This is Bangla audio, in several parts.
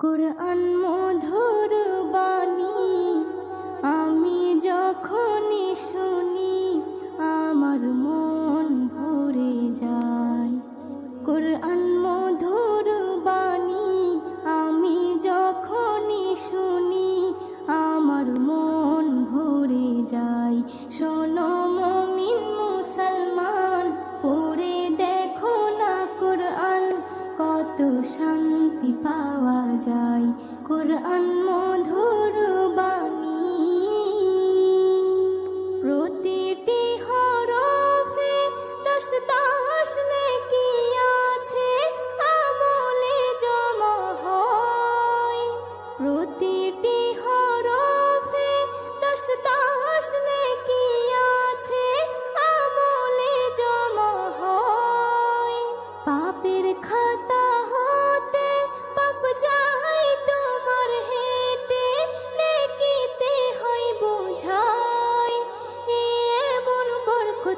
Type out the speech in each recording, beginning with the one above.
কোরআন মধুর বাণী। Quran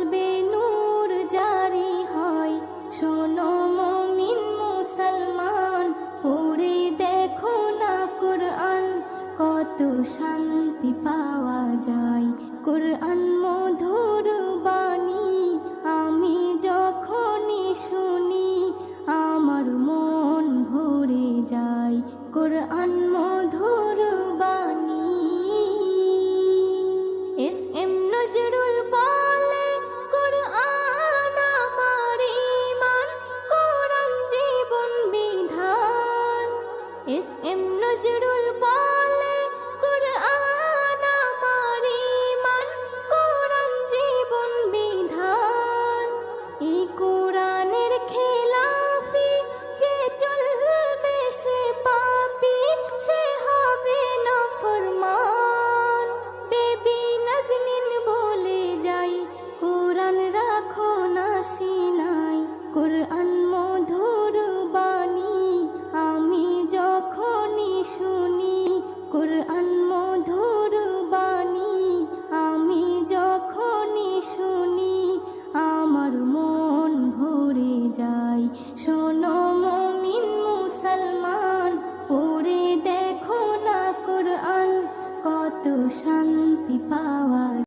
কলবে নূর জারি হয়। শোনো মমিন মুসলমান, পড়ে দেখো না কোরআন। কত শান্তি পাওয়া যায়। কোরআন মধুর বাণী